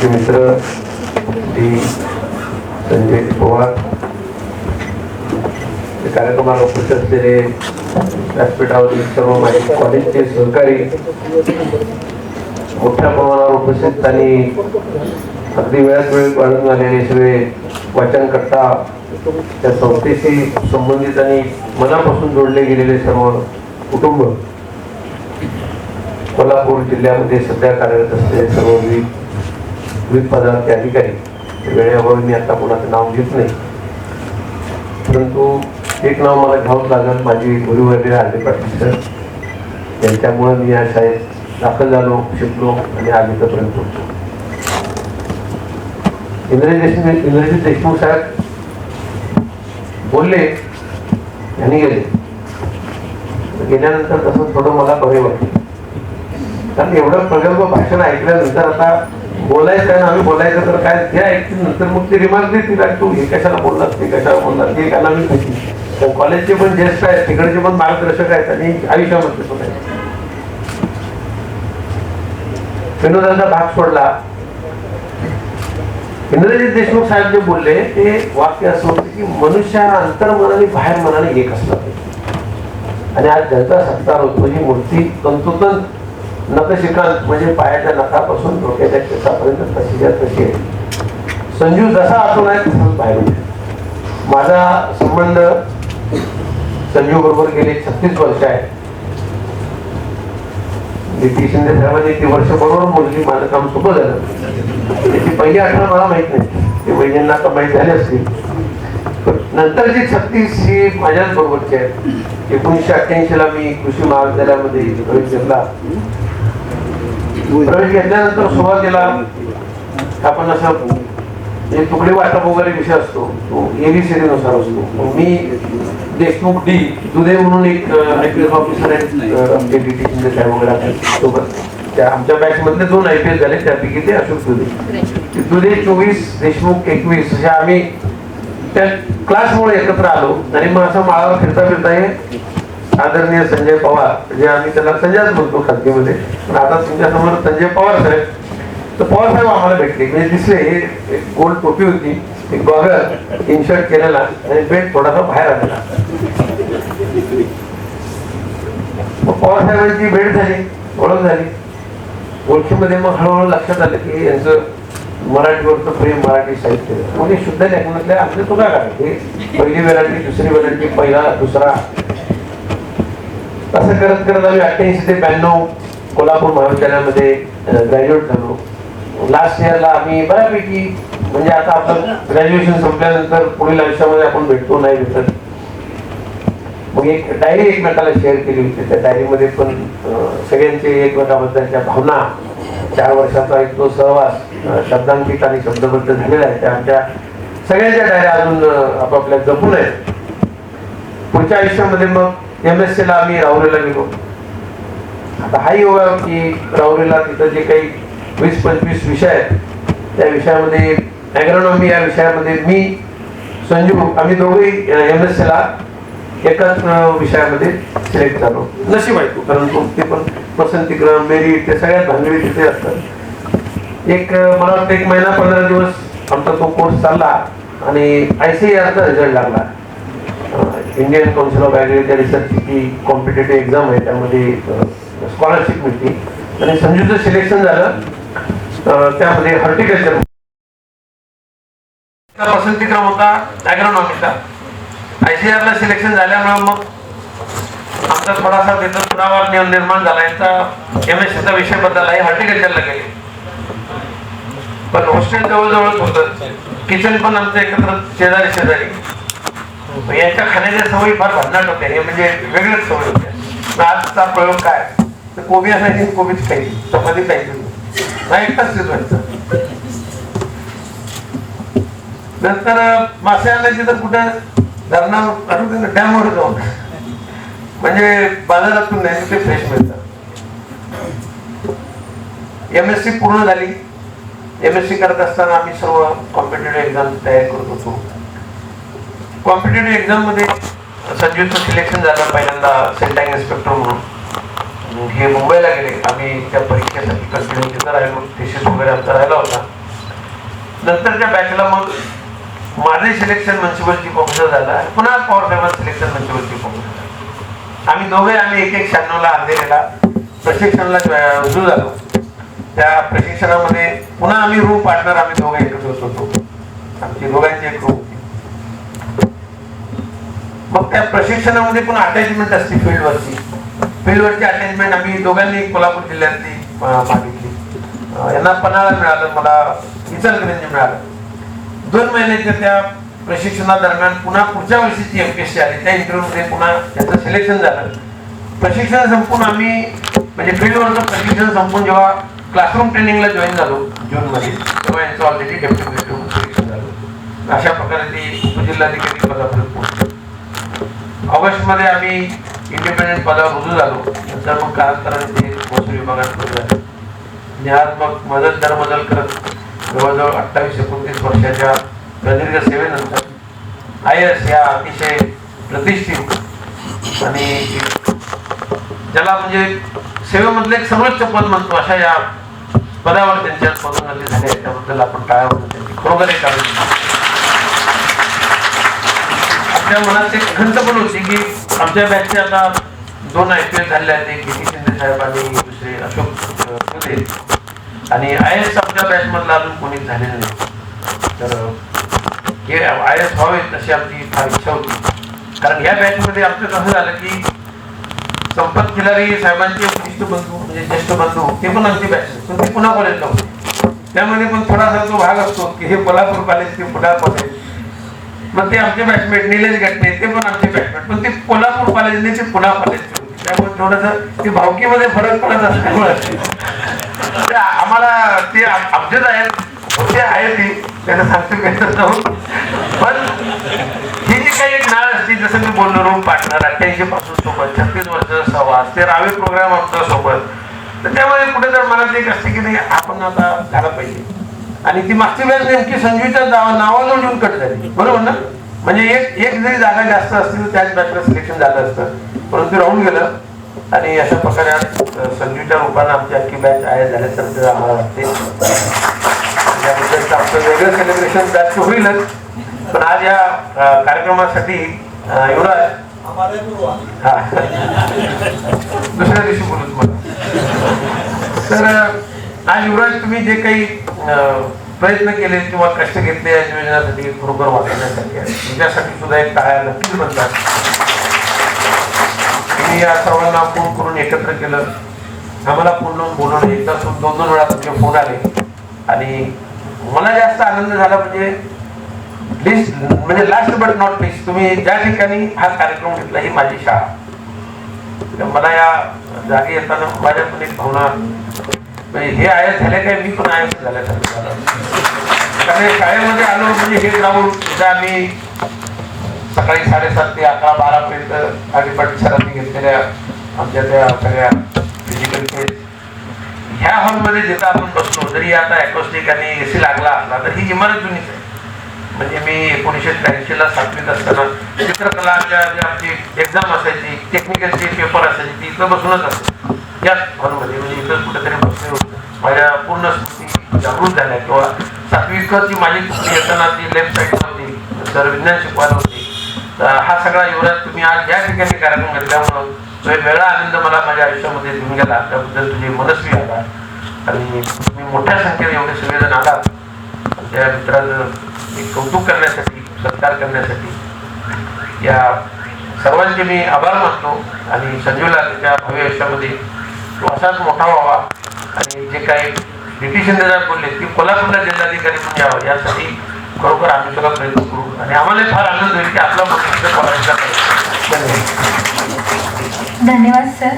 आमचे मित्र डी संजय पवार. कार्यक्रमाला उपस्थित असलेले व्यासपीठावरील सर्व माझे कॉलेजचे सहकारी मोठ्या प्रमाणावर उपस्थित आणि अगदी वेळात वेळ पाळून आलेले सगळे वाचनकर्ता त्या संस्थेशी संबंधित आणि मनापासून जोडले गेलेले सर्व कुटुंब कोल्हापूर जिल्ह्यामध्ये सध्या कार्यरत असलेले सर्व विविध विविध अधिकारी. वेळेअभावी मी आता कोणाचं नाव घेत नाही. परंतु एक नाव मला घ्यावंच लागेल माझी गुरुवर्य आले पाटील सर. त्यांच्यामुळे मी या शाळेत दाखल झालो शिकलो आणि आज इथंपर्यंत पोहोचलो इंद्रजित देशमुख इंद्रजी देशमुख साहेब बोलले आणि गेले. गेल्यानंतर तसं थोडं मला बरे वाटले. कारण एवढं प्रगल्भ भाषण ऐकल्यानंतर आता बोलायचं आहे आम्ही बोलायचं तर काय घ्या ऐकतील नंतर मग ते रिमार्क देतील. तू हे कशाला बोललास ते कशाला बोललास ते काय आम्ही माहिती कॉलेजचे पण ज्येष्ठ आहेत तिकडचे पण मार्गदर्शक आहेत आणि आयुष्यामध्ये पण आहेत. विनोदांचा भाग सोडला. इंद्रजित देशमुख साहेब जे बोलले ते वाक्य असं होते की मनुष्य हा अंतर्मन आणि बाहेर मनाने एक असला आणि आज ज्यांचा सत्कार होतो म्हणजे ही मूर्ती तंतोतंत नखशिकांत म्हणजे पायाच्या नखापासून डोक्याच्या केसापर्यंत तशीच्या तशी आहे. संजू जसा आतून आहे तसाच बाहेर माझा संबंध संजू बरोबर गेले छत्तीस वर्ष आहे. नीती शिंदे साहेबांनी ती वर्ष बरोबर मुलगी माझं काम सोपं झालं. त्याची पहिली आठवण मला माहीत नाही. ते वैजनांना आता माहीत झाली असतील. नंतरची छत्तीस ही माझ्याच बरोबरची आहे. एकोणीसशे अठ्ठ्याऐंशी ला मी कृषी महाविद्यालयामध्ये प्रवेश घेतला. प्रवेश घेतल्यानंतर सुरुवातीला आपण असं एक तुकडे वाटप वगैरे विषय असतो तो एबीसीडी असतो. मी देशमुख डी दुधे म्हणून एक आय पी एस ऑफिसर आहेत डी साहेब वगैरे सोबत. त्या आमच्या बॅच मधले दोन आय पी एस झाले त्यापैकी ते अशोक दुधे. ते दुधे चोवीस देशमुख एकवीस अशा आम्ही त्या क्लासमुळे एकत्र आलो. आणि मग असं माळावर फिरता फिरता हे आदरणीय संजय पवार जे आम्ही त्याला संजयच म्हणतो खाजगीमध्ये पण आता तुमच्यासमोर संजय पवार साहेब. तर पवार साहेब आम्हाला भेटले. म्हणजे दिसले हे एक गोल टोपी होती एक गॉगल इन्शर्ट केलेला आणि बेट थोडासा बाहेर आलेला. पवार साहेबांची भेट झाली ओळख झाली. ओळखीमध्ये मग हळूहळू लक्षात आलं की यांचं मराठीवरचं प्रेम मराठी साहित्य. म्हणजे शुद्ध लेखनातल्या आपले तुला काय? हे पहिली वेरायटी दुसरी वेरायटी पहिला दुसरा. असं करत करत आम्ही अठ्ठ्याऐंशी ते ब्याण्णव कोल्हापूर महाविद्यालयामध्ये ग्रॅज्युएट झालो. लास्ट इयरला आम्ही बऱ्यापैकी म्हणजे आता आपण ग्रॅज्युएशन संपल्यानंतर पुढील आयुष्यामध्ये आपण भेटतो नाही भेटत. मग एक डायरी एकमेकाला शेअर केली होती. त्या डायरीमध्ये पण सगळ्यांचे एकमेकाबद्दलच्या भावना चार वर्षाचा एक तो सहवास शब्दांकित आणि शब्दबद्ध झालेला आहे. त्या आमच्या सगळ्यांच्या डायऱ्या अजून आपापल्या जपून आहेत. पुढच्या आयुष्यामध्ये मग एम एस ला आम्ही राहुरीला निघू आता हा योगा की राहुरीला तिथं जे काही वीस पंचवीस विषय आहेत त्या विषयामध्ये ॲग्रोनॉमी या विषयामध्ये मी संजीव आम्ही दोघेही एम एस ला एकाच विषयामध्ये सिलेक्ट झालो. नशीब आहे तू कारण तो ते पण पसंतीक्रम मेरी ते सगळ्यात भांगडी तिथे असतात. एक मला वाटतं एक महिना पंधरा दिवस आमचा तो कोर्स चालला आणि आय सी आरचा रिझल्ट लागला. इंडियन काउन्सिल ऑफ ॲग्रिकल्चर रिसर्चची ती कॉम्पिटेटिव्ह एक्झाम आहे त्यामध्ये स्कॉलरशिप मिळते. आणि संजूचं सिलेक्शन झालं त्यामध्ये हॉर्टिकल्चर पसंतीक्रम होता ॲग्रोनॉमीचा आय सी आरला सिलेक्शन झाल्यामुळे मग आमचा थोडासा तिथं पुरावा निर्माण झाला. यांचा एम एस सीचा विषय बदल आहे हॉर्टिकल्चरला गेले. पण हॉस्टेल जवळजवळच होतं. किचन पण आमचं एकत्र शेजारी शेजारी यांच्या खाण्याच्या सवयी फार भन्नाट होत्या. हे म्हणजे वेगळ्याच सवय होत्या. आजचा प्रयोग काय? तर कोबी असायची कोबीच खायची चपाती खायची नाही एकटाच शिजवायचं. नंतर मासे आणायचे तर कुठं? धरणावर डॅमवर जाऊन. म्हणजे बाजारातून नाही ते फ्रेश मिळतं. एम एस सी पूर्ण झाली. एम एस सी करत असताना आम्ही सर्व कॉम्पिटेटिव्ह एक्झाम तयार करत होतो. कॉम्पिटेटिव्ह एक्झाममध्ये सिलेक्शन झालं पहिल्यांदा सेंटाईन इन्स्पेक्टर म्हणून. हे मुंबईला गेले. आम्ही त्या परीक्षेसाठी कंटिन्यू तिथं राहिलो. थिसिस वगैरे आमचा राहिला होता. नंतरच्या बॅचला मग माझे सिलेक्शन म्युन्सिपल चीफ ऑफिसर झाला पुन्हा पॉवर साहेबांचं सिलेक्शन म्युन्सिपल चीफ ऑफिसर झालं. आम्ही दोघे आम्ही एक एक शहाण्णवला अंधेरीला प्रशिक्षणाला रुजू झालो. त्या प्रशिक्षणामध्ये पुन्हा आम्ही रूम पार्टनर आम्ही दोघे एकत्र होतो. आमची दोघांची एक रूम मग त्या प्रशिक्षणामध्ये पण अटॅचमेंट असते फील्डवरची फील्डवरची अटॅचमेंट आम्ही दोघांनी कोल्हापूर जिल्ह्यातली मागितली. यांना पन्हाळा मिळालं मला इचलकरंजी मिळालं. दोन महिन्याच्या त्या प्रशिक्षणादरम्यान पुन्हा पुढच्या वर्षीची एम के सी आली. त्या इंटरव्ह्यूमध्ये पुन्हा त्याचं सिलेक्शन झालं. प्रशिक्षण संपून आम्ही म्हणजे फील्डवरचं प्रशिक्षण संपून जेव्हा क्लासरूम ट्रेनिंगला जॉईन झालो जूनमध्ये तेव्हा यांचं ऑलरेडी डेप्युटी सिलेक्शन झालं. अशा प्रकारे ते उपजिल्हाधिकारी पदापर्यंत पोहोचले. ऑगस्टमध्ये आम्ही इंडिपेंडेंट पदावर रुजू झालो. नंतर मग कालांतराने ते महसूल विभागात रुजू झाले. आणि आज मग मदत दरबदल करत जवळजवळ अठ्ठावीस एकोणतीस वर्षाच्या प्रदीर्घ सेवेनंतर आय एस या अतिशय प्रतिष्ठित आणि ज्याला म्हणजे सेवेमधलं एक सर्वोच्च पद म्हणतो अशा या पदावर त्यांच्या पदोन्नती झाल्या त्याबद्दल आपण टाळ्या वाजवू त्यांची खरोखर एक आपल्या मनात एक खंत पण होती की आमच्या बॅचचे आता दोन आय पी एल झाले आहेत एक किती शिंदे साहेब आणि दुसरे अशोक कुले आणि आय एस आमच्या बॅच मधला अजून कोणीच झालेलं नाही. तर हे आय एस व्हावेत अशी आमची फार इच्छा होती. कारण या बॅच मध्ये आमचं कसं झालं की संपत खिलारी साहेबांचे ज्येष्ठ बंधू म्हणजे ज्येष्ठ बंधू ते पण आमची बॅच पण ते पुन्हा कॉलेजला होते. त्यामध्ये पण थोडासा तो भाग असतो की हे कोल्हापूर कॉलेज ते पुन्हा कॉलेज मग ते आमचे बॅचमेट निलेश घटने ते पण आमचे बॅचमेट पण ते कोल्हापूर कॉलेजने ते पुन्हा कॉलेज त्यामुळे थोडस ते भावकीमध्ये फरक पडत असल्यामुळे. आम्हाला ते आमचेच आहेत. होते आहे ती त्यांना सांगतो जाऊन. पण ही जी काही एक नाळ असते जसं मी बोललो रूम पार्टनर अठ्ठ्याऐंशी पासून सोबत छत्तीस वर्ष सहवास ते रावे प्रोग्राम आमच्यासोबत. तर त्यामुळे कुठे जर मनात एक असते की नाही आपण आता झालं पाहिजे. आणि ती मागची वेळ नेमकी संजूच्या नावा- नावाजवळ येऊन कट झाली. बरोबर ना? म्हणजे एक एक जरी जागा जास्त असती तर त्याच बॅचला सिलेक्शन झालं असतं. परंतु राहून गेलं. आणि अशा प्रकारे संजूच्या रूपानं आमची अख्खी बॅच आहे झाल्यासारखं आम्हाला वाटते. याबद्दलचं आमचं वेगळं सेलिब्रेशन बॅच होईलच. पण आज या कार्यक्रमासाठी युवराज हा. दुसऱ्या दिवशी बोलू तुम्हाला तर आज युवराज तुम्ही जे काही प्रयत्न केले किंवा कष्ट घेतले या नियोजनासाठी बरोबर वाचवण्यासाठी तुमच्यासाठी सुद्धा एक टाळ्या नक्कीच बनतात. तुम्ही या सर्वांना फोन करून एकत्र केलं. आम्हाला पूर्ण बोलवलं. एकदा दोन दोन वेळा तुमचे फोन आले. आणि मला जास्त आनंद झाला म्हणजे लिस्ट म्हणजे लास्ट बट नॉट लिस्ट तुम्ही ज्या ठिकाणी हा कार्यक्रम घेतला ही माझी शाळा. तर मला या जागी येताना माझ्या पण एक भावना म्हणजे हे आय झाले काय मी पण आय झाल्यासारखं झालं कारण शाळेमध्ये आलो म्हणजे हे ग्राउंड सुद्धा आम्ही सकाळी साडेसात ते अकरा बारा पर्यंत आधी पाटील सरांनी घेतलेल्या आमच्या त्या सगळ्या फिजिकल टेस्ट ह्या हॉलमध्ये जिथं आपण बसलो जरी आता अॅकोस्टिक आणि एसी लागला असला तर ही इमारत जुनीच आहे. म्हणजे मी एकोणीसशे त्र्याऐंशीला सातवीत असताना चित्रकलाच्या जी आमची एक्झाम असायची टेक्निकलचे पेपर असायचे ती इथं बसूनच असायची. याच हॉलमध्ये म्हणजे इथं कुठेतरी माझ्या पूर्ण स्मृती जागृत झाल्या किंवा सातवीकरची माझी तुकडी येताना ती लेफ्ट साईडला होती तर विज्ञान शिकवायला होती तर हा सगळा युवराज तुम्ही आज या ठिकाणी कार्यक्रम घेतल्यामुळं तो वेगळा आनंद मला माझ्या आयुष्यामध्ये घेऊन गेला. त्याबद्दल तुझे मनस्वी आला आणि तुम्ही मोठ्या संख्येने एवढे सगळेजण आलात. त्या मित्राचं एक कौतुक करण्यासाठी सत्कार करण्यासाठी या सर्वांचे मी आभार मानतो. आणि संजीवला त्याच्या भावी आयुष्यामध्ये तो असाच मोठा व्हावा. आणि जे काही ब्रिटिश इंग्रजात बोलले की कोल्हापूरला जिल्हाधिकारी म्हणून यावं यासाठी खरोखर आम्ही सगळा प्रयत्न करू. आणि आम्हाला फार आनंद होईल की आपला मुलगा इथं धन्यवाद. सर